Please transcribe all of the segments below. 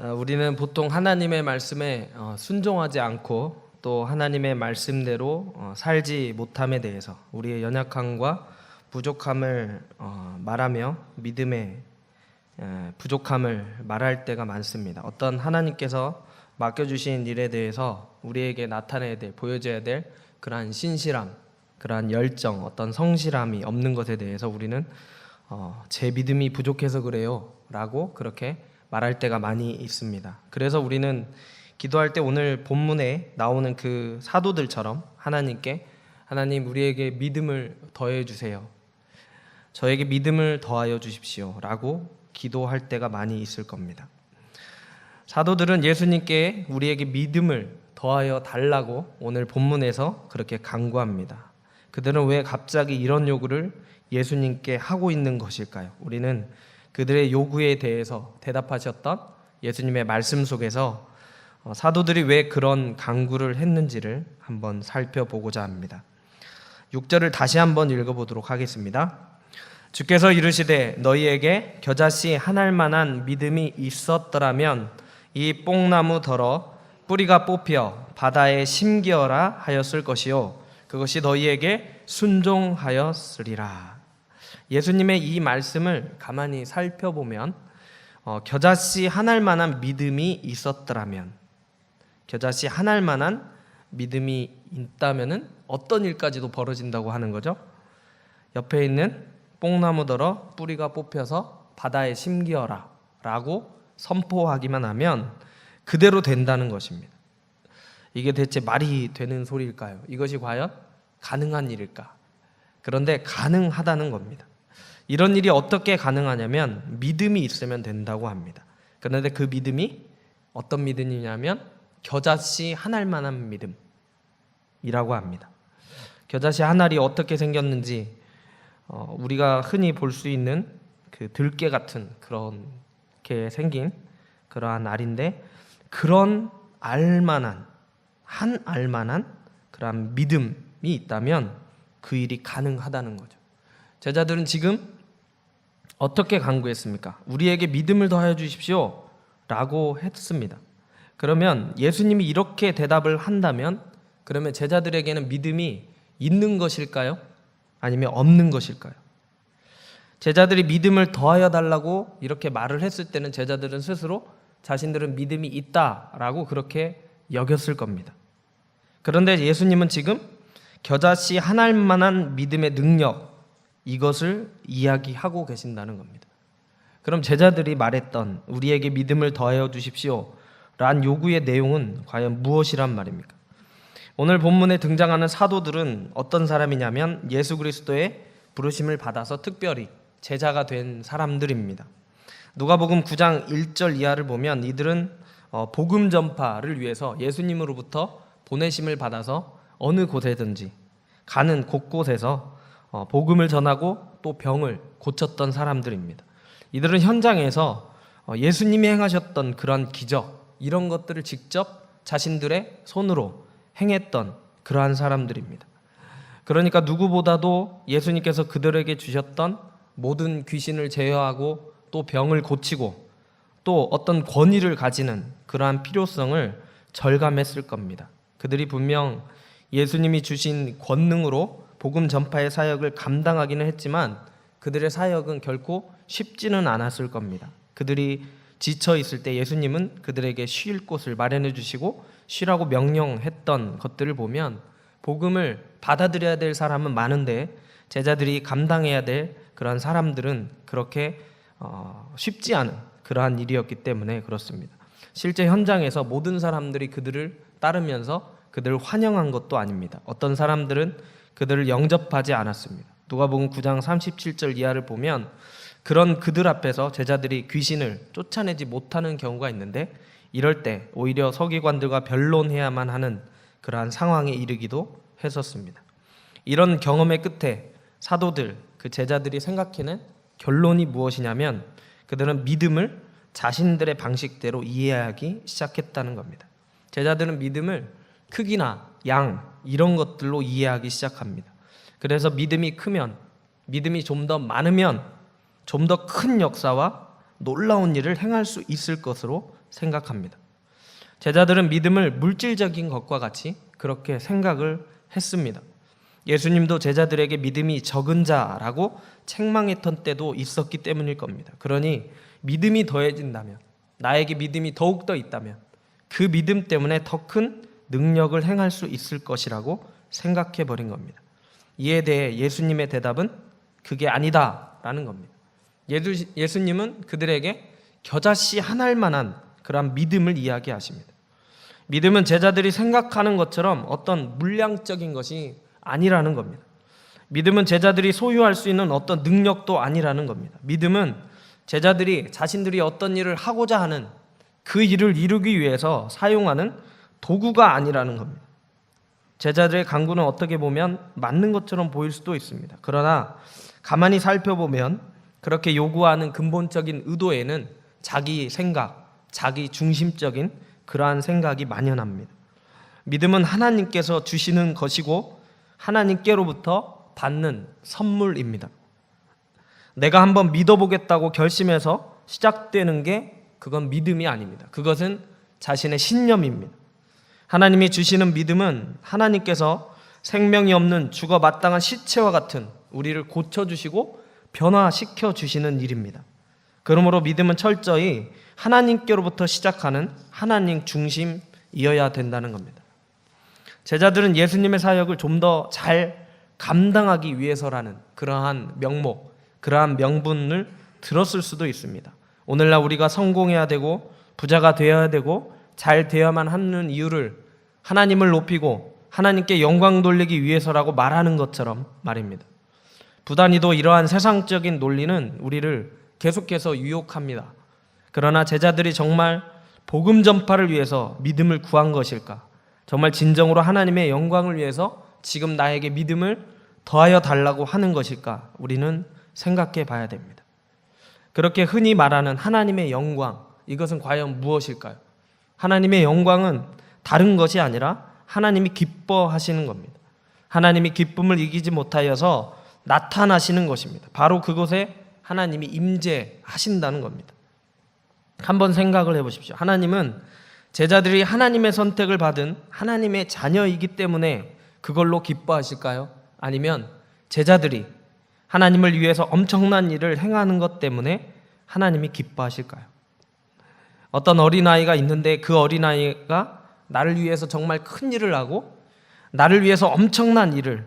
어, 우리는 보통 하나님의 말씀에 어, 순종하지 않고 또 하나님의 말씀대로 어, 살지 못함에 대해서 우리의 연약함과 부족함을 어, 말하며 믿음의 에, 부족함을 말할 때가 많습니다. 어떤 하나님께서 맡겨주신 일에 대해서 우리에게 나타내야 될, 보여줘야 될 그러한 신실함, 그러한 열정, 어떤 성실함이 없는 것에 대해서 우리는 어, 제 믿음이 부족해서 그래요 라고 그렇게 말할 때가 많이 있습니다. 그래서 우리는 기도할 때 오늘 본문에 나오는 그 사도들처럼 하나님께 하나님 우리에게 믿음을 더해 주세요. 저에게 믿음을 더하여 주십시오라고 기도할 때가 많이 있을 겁니다. 사도들은 예수님께 우리에게 믿음을 더하여 달라고 오늘 본문에서 그렇게 강구합니다. 그들은 왜 갑자기 이런 요구를 예수님께 하고 있는 것일까요? 우리는 그들의 요구에 대해서 대답하셨던 예수님의 말씀 속에서 어, 사도들이 왜 그런 강구를 했는지를 한번 살펴보고자 합니다. 6절을 다시 한번 읽어보도록 하겠습니다. 주께서 이르시되 너희에게 겨자씨 한 알만한 믿음이 있었더라면 이 뽕나무 덜어 뿌리가 뽑혀 바다에 심기어라 하였을 것이요 그것이 너희에게 순종하였으리라. 예수님의 이 말씀을 가만히 살펴보면 어, 겨자씨 한 알만한 믿음이 있었더라면 겨자씨 한 알만한 믿음이 있다면은 어떤 일까지도 벌어진다고 하는 거죠. 옆에 있는 뽕나무더러 뿌리가 뽑혀서 바다에 심기어라라고 선포하기만 하면 그대로 된다는 것입니다. 이게 대체 말이 되는 소리일까요? 이것이 과연 가능한 일일까? 그런데 가능하다는 겁니다. 이런 일이 어떻게 가능하냐면 믿음이 있으면 된다고 합니다. 그런데 그 믿음이 어떤 믿음이냐면 겨자씨 한 알만한 믿음이라고 합니다. 겨자씨 한 알이 어떻게 생겼는지 어, 우리가 흔히 볼 수 있는 그 들깨 같은 그렇게 생긴 그러한 알인데 그런 알만한 한 알만한 그러한 믿음이 있다면 그 일이 가능하다는 거죠. 제자들은 지금 어떻게 강구했습니까? 우리에게 믿음을 더하여 주십시오. 라고 했습니다. 그러면 예수님이 이렇게 대답을 한다면 그러면 제자들에게는 믿음이 있는 것일까요? 아니면 없는 것일까요? 제자들이 믿음을 더하여 달라고 이렇게 말을 했을 때는 제자들은 스스로 자신들은 믿음이 있다라고 그렇게 여겼을 겁니다. 그런데 예수님은 지금 겨자씨 한 알만한 믿음의 능력 이것을 이야기하고 계신다는 겁니다. 그럼 제자들이 말했던 우리에게 믿음을 더하여 주십시오. 란 요구의 내용은 과연 무엇이란 말입니까? 오늘 본문에 등장하는 사도들은 어떤 사람이냐면 예수 그리스도의 부르심을 받아서 특별히 제자가 된 사람들입니다. 누가복음 9장 1절 이하를 보면 이들은 어, 복음 전파를 위해서 예수님으로부터 보내심을 받아서 어느 곳에든지 가는 곳곳에서 어, 복음을 전하고 또 병을 고쳤던 사람들입니다. 이들은 현장에서 어, 예수님이 행하셨던 그런 기적 이런 것들을 직접 자신들의 손으로 행했던 그러한 사람들입니다. 그러니까 누구보다도 예수님께서 그들에게 주셨던 모든 귀신을 제어하고 또 병을 고치고 또 어떤 권위를 가지는 그러한 필요성을 절감했을 겁니다. 그들이 분명 예수님이 주신 권능으로 복음 전파의 사역을 감당하기는 했지만 그들의 사역은 결코 쉽지는 않았을 겁니다. 그들이 지쳐 있을 때 예수님은 그들에게 쉴 곳을 마련해 주시고 쉬라고 명령했던 것들을 보면 복음을 받아들여야 될 사람은 많은데 제자들이 감당해야 될 그러한 사람들은 그렇게 어, 쉽지 않은 그러한 일이었기 때문에 그렇습니다. 실제 현장에서 모든 사람들이 그들을 따르면서 그들을 환영한 것도 아닙니다. 어떤 사람들은 그들을 영접하지 않았습니다. 누가복음 9장 37절 이하를 보면 그런 그들 앞에서 제자들이 귀신을 쫓아내지 못하는 경우가 있는데 이럴 때 오히려 서기관들과 변론해야만 하는 그러한 상황에 이르기도 했었습니다. 이런 경험의 끝에 사도들 그 제자들이 생각해낸 결론이 무엇이냐면 그들은 믿음을 자신들의 방식대로 이해하기 시작했다는 겁니다. 제자들은 믿음을 크기나 양 이런 것들로 이해하기 시작합니다. 그래서 믿음이 크면 믿음이 좀 더 많으면 좀 더 큰 역사와 놀라운 일을 행할 수 있을 것으로 생각합니다. 제자들은 믿음을 물질적인 것과 같이 그렇게 생각을 했습니다. 예수님도 제자들에게 믿음이 적은 자라고 책망했던 때도 있었기 때문일 겁니다. 그러니 믿음이 더해진다면, 나에게 믿음이 더욱 더 있다면, 그 믿음 때문에 더 큰 능력을 행할 수 있을 것이라고 생각해 버린 겁니다. 이에 대해 예수님의 대답은 그게 아니다라는 겁니다. 예수, 예수님은 그들에게 겨자씨 하나일 만한 그러한 믿음을 이야기하십니다. 믿음은 제자들이 생각하는 것처럼 어떤 물량적인 것이 아니라는 겁니다. 믿음은 제자들이 소유할 수 있는 어떤 능력도 아니라는 겁니다. 믿음은 제자들이 자신들이 어떤 일을 하고자 하는 그 일을 이루기 위해서 사용하는 도구가 아니라는 겁니다. 제자들의 강구는 어떻게 보면 맞는 것처럼 보일 수도 있습니다. 그러나 가만히 살펴보면 그렇게 요구하는 근본적인 의도에는 자기 생각, 자기 중심적인 그러한 생각이 만연합니다. 믿음은 하나님께서 주시는 것이고 하나님께로부터 받는 선물입니다. 내가 한번 믿어보겠다고 결심해서 시작되는 게 그건 믿음이 아닙니다. 그것은 자신의 신념입니다. 하나님이 주시는 믿음은 하나님께서 생명이 없는 죽어 마땅한 시체와 같은 우리를 고쳐주시고 변화시켜 주시는 일입니다. 그러므로 믿음은 철저히 하나님께로부터 시작하는 하나님 중심이어야 된다는 겁니다. 제자들은 예수님의 사역을 좀 더 잘 감당하기 위해서라는 그러한 명목, 그러한 명분을 들었을 수도 있습니다. 오늘날 우리가 성공해야 되고 부자가 되어야 되고 잘 되어야만 하는 이유를 하나님을 높이고 하나님께 영광 돌리기 위해서라고 말하는 것처럼 말입니다. 부단히도 이러한 세상적인 논리는 우리를 계속해서 유혹합니다. 그러나 제자들이 정말 복음 전파를 위해서 믿음을 구한 것일까? 정말 진정으로 하나님의 영광을 위해서 지금 나에게 믿음을 더하여 달라고 하는 것일까? 우리는 생각해 봐야 됩니다. 그렇게 흔히 말하는 하나님의 영광, 이것은 과연 무엇일까요? 하나님의 영광은 다른 것이 아니라 하나님이 기뻐하시는 겁니다. 하나님이 기쁨을 이기지 못하여서 나타나시는 것입니다. 바로 그곳에 하나님이 임재하신다는 겁니다. 한번 생각을 해 보십시오. 하나님은 제자들이 하나님의 선택을 받은 하나님의 자녀이기 때문에 그걸로 기뻐하실까요? 아니면 제자들이 하나님을 위해서 엄청난 일을 행하는 것 때문에 하나님이 기뻐하실까요? 어떤 어린아이가 있는데 그 어린아이가 나를 위해서 정말 큰 일을 하고 나를 위해서 엄청난 일을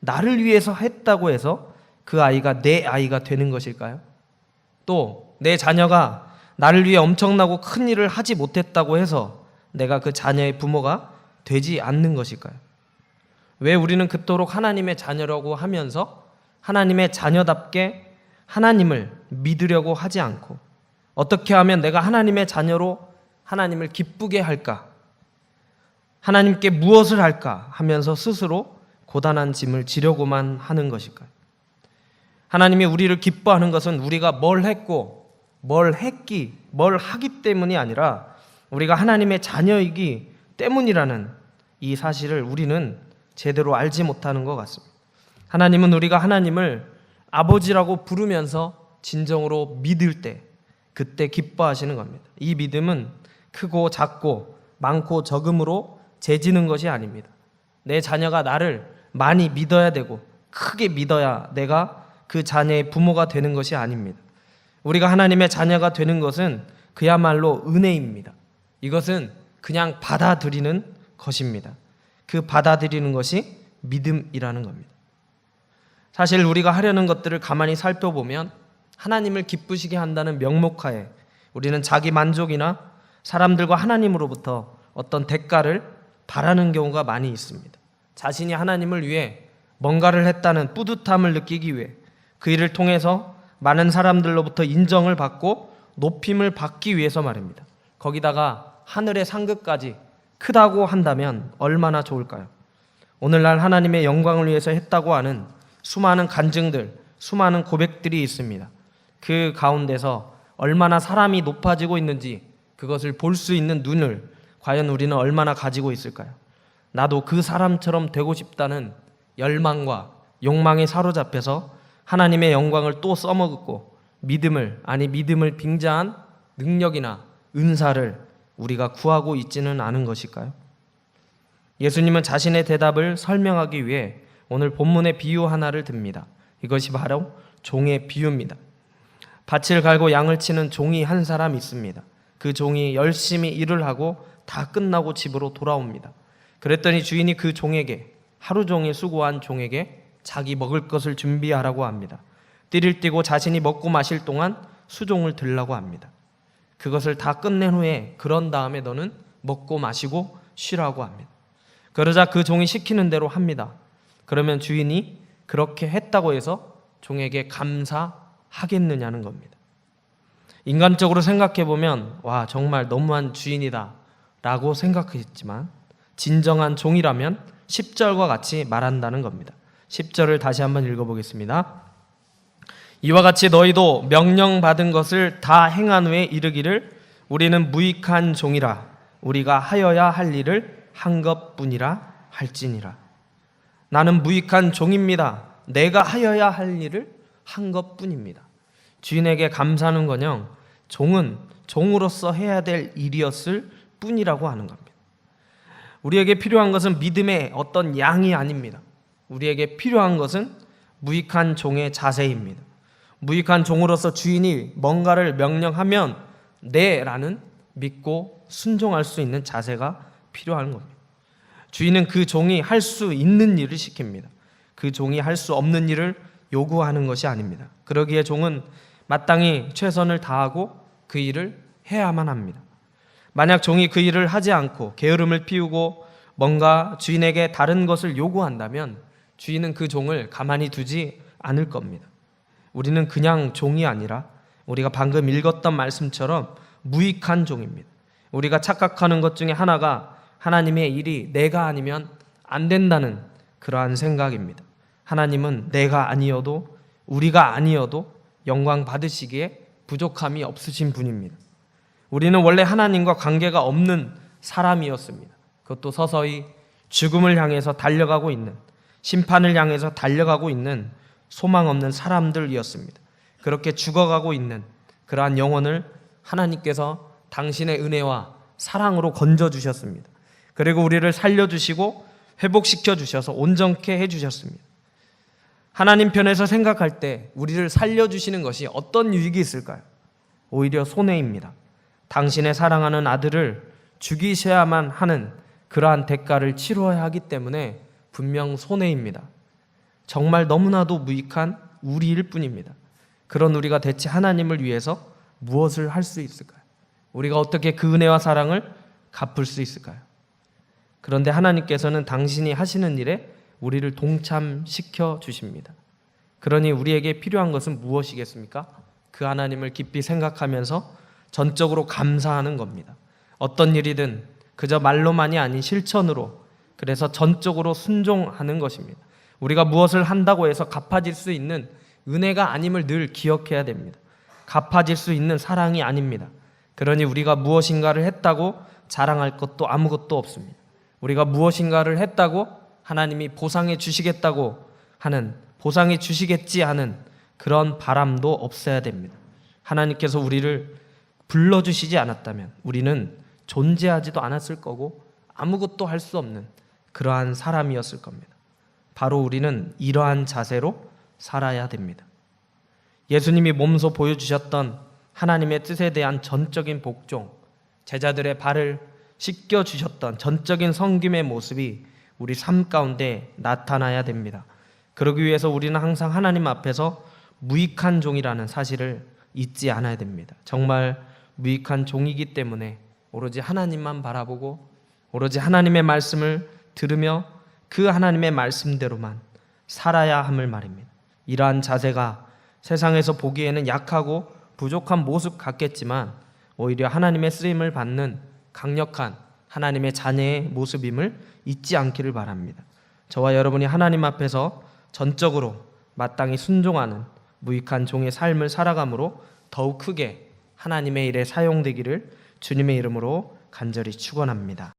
나를 위해서 했다고 해서 그 아이가 내 아이가 되는 것일까요? 또 내 자녀가 나를 위해 엄청나고 큰 일을 하지 못했다고 해서 내가 그 자녀의 부모가 되지 않는 것일까요? 왜 우리는 그토록 하나님의 자녀라고 하면서 하나님의 자녀답게 하나님을 믿으려고 하지 않고 어떻게 하면 내가 하나님의 자녀로 하나님을 기쁘게 할까? 하나님께 무엇을 할까 하면서 스스로 고단한 짐을 지려고만 하는 것일까요? 하나님이 우리를 기뻐하는 것은 우리가 뭘 했고 뭘 했기, 뭘 하기 때문이 아니라 우리가 하나님의 자녀이기 때문이라는 이 사실을 우리는 제대로 알지 못하는 것 같습니다. 하나님은 우리가 하나님을 아버지라고 부르면서 진정으로 믿을 때 그때 기뻐하시는 겁니다. 이 믿음은 크고 작고 많고 적음으로 재지는 것이 아닙니다. 내 자녀가 나를 많이 믿어야 되고 크게 믿어야 내가 그 자녀의 부모가 되는 것이 아닙니다. 우리가 하나님의 자녀가 되는 것은 그야말로 은혜입니다. 이것은 그냥 받아들이는 것입니다. 그 받아들이는 것이 믿음이라는 겁니다. 사실 우리가 하려는 것들을 가만히 살펴보면 하나님을 기쁘시게 한다는 명목하에 우리는 자기 만족이나 사람들과 하나님으로부터 어떤 대가를 바라는 경우가 많이 있습니다. 자신이 하나님을 위해 뭔가를 했다는 뿌듯함을 느끼기 위해 그 일을 통해서 많은 사람들로부터 인정을 받고 높임을 받기 위해서 말입니다. 거기다가 하늘의 상급까지 크다고 한다면 얼마나 좋을까요? 오늘날 하나님의 영광을 위해서 했다고 하는 수많은 간증들, 수많은 고백들이 있습니다. 그 가운데서 얼마나 사람이 높아지고 있는지 그것을 볼 수 있는 눈을 과연 우리는 얼마나 가지고 있을까요? 나도 그 사람처럼 되고 싶다는 열망과 욕망에 사로잡혀서 하나님의 영광을 또 써먹고 믿음을 아니 믿음을 빙자한 능력이나 은사를 우리가 구하고 있지는 않은 것일까요? 예수님은 자신의 대답을 설명하기 위해 오늘 본문의 비유 하나를 듭니다. 이것이 바로 종의 비유입니다. 밭을 갈고 양을 치는 종이 한 사람 있습니다. 그 종이 열심히 일을 하고 다 끝나고 집으로 돌아옵니다. 그랬더니 주인이 그 종에게 하루 종일 수고한 종에게 자기 먹을 것을 준비하라고 합니다. 띠를 띠고 자신이 먹고 마실 동안 수종을 들라고 합니다. 그것을 다 끝낸 후에 그런 다음에 너는 먹고 마시고 쉬라고 합니다. 그러자 그 종이 시키는 대로 합니다. 그러면 주인이 그렇게 했다고 해서 종에게 감사 하겠느냐는 겁니다. 인간적으로 생각해 보면 와 정말 너무한 주인이다 라고 생각했지만 진정한 종이라면 10절과 같이 말한다는 겁니다. 10절을 다시 한번 읽어 보겠습니다. 이와 같이 너희도 명령받은 것을 다 행한 후에 이르기를 우리는 무익한 종이라 우리가 하여야 할 일을 한 것뿐이라 할지니라. 나는 무익한 종입니다. 내가 하여야 할 일을 한 것뿐입니다. 주인에게 감사하는 거녕 종은 종으로서 해야 될 일이었을 뿐이라고 하는 겁니다. 우리에게 필요한 것은 믿음의 어떤 양이 아닙니다. 우리에게 필요한 것은 무익한 종의 자세입니다. 무익한 종으로서 주인이 뭔가를 명령하면 네라는 믿고 순종할 수 있는 자세가 필요한 겁니다. 주인은 그 종이 할 수 있는 일을 시킵니다. 그 종이 할 수 없는 일을 요구하는 것이 아닙니다. 그러기에 종은 마땅히 최선을 다하고 그 일을 해야만 합니다. 만약 종이 그 일을 하지 않고 게으름을 피우고 뭔가 주인에게 다른 것을 요구한다면 주인은 그 종을 가만히 두지 않을 겁니다. 우리는 그냥 종이 아니라 우리가 방금 읽었던 말씀처럼 무익한 종입니다. 우리가 착각하는 것 중에 하나가 하나님의 일이 내가 아니면 안 된다는 그러한 생각입니다. 하나님은 내가 아니어도 우리가 아니어도 영광 받으시기에 부족함이 없으신 분입니다. 우리는 원래 하나님과 관계가 없는 사람이었습니다. 그것도 서서히 죽음을 향해서 달려가고 있는 심판을 향해서 달려가고 있는 소망 없는 사람들이었습니다. 그렇게 죽어가고 있는 그러한 영혼을 하나님께서 당신의 은혜와 사랑으로 건져 주셨습니다. 그리고 우리를 살려 주시고 회복시켜 주셔서 온전케 해 주셨습니다. 하나님 편에서 생각할 때 우리를 살려 주시는 것이 어떤 유익이 있을까요? 오히려 손해입니다. 당신의 사랑하는 아들을 죽이셔야만 하는 그러한 대가를 치러야 하기 때문에 분명 손해입니다. 정말 너무나도 무익한 우리일 뿐입니다. 그런 우리가 대체 하나님을 위해서 무엇을 할 수 있을까요? 우리가 어떻게 그 은혜와 사랑을 갚을 수 있을까요? 그런데 하나님께서는 당신이 하시는 일에 우리를 동참시켜 주십니다. 그러니 우리에게 필요한 것은 무엇이겠습니까? 그 하나님을 깊이 생각하면서 전적으로 감사하는 겁니다. 어떤 일이든 그저 말로만이 아닌 실천으로 그래서 전적으로 순종하는 것입니다. 우리가 무엇을 한다고 해서 갚아질 수 있는 은혜가 아님을 늘 기억해야 됩니다. 갚아질 수 있는 사랑이 아닙니다. 그러니 우리가 무엇인가를 했다고 자랑할 것도 아무것도 없습니다. 우리가 무엇인가를 했다고 하나님이 보상해 주시겠다고 하는 보상해 주시겠지 하는 그런 바람도 없어야 됩니다. 하나님께서 우리를 불러주시지 않았다면 우리는 존재하지도 않았을 거고 아무것도 할 수 없는 그러한 사람이었을 겁니다. 바로 우리는 이러한 자세로 살아야 됩니다. 예수님이 몸소 보여주셨던 하나님의 뜻에 대한 전적인 복종, 제자들의 발을 씻겨 주셨던 전적인 성김의 모습이 우리 삶 가운데 나타나야 됩니다. 그러기 위해서 우리는 항상 하나님 앞에서 무익한 종이라는 사실을 잊지 않아야 됩니다. 정말 무익한 종이기 때문에 오로지 하나님만 바라보고 오로지 하나님의 말씀을 들으며 그 하나님의 말씀대로만 살아야 함을 말입니다. 이러한 자세가 세상에서 보기에는 약하고 부족한 모습 같겠지만 오히려 하나님의 쓰임을 받는 강력한 하나님의 자녀의 모습임을 잊지 않기를 바랍니다. 저와 여러분이 하나님 앞에서 전적으로 마땅히 순종하는 무익한 종의 삶을 살아감으로 더욱 크게 하나님의 일에 사용되기를 주님의 이름으로 간절히 축원합니다.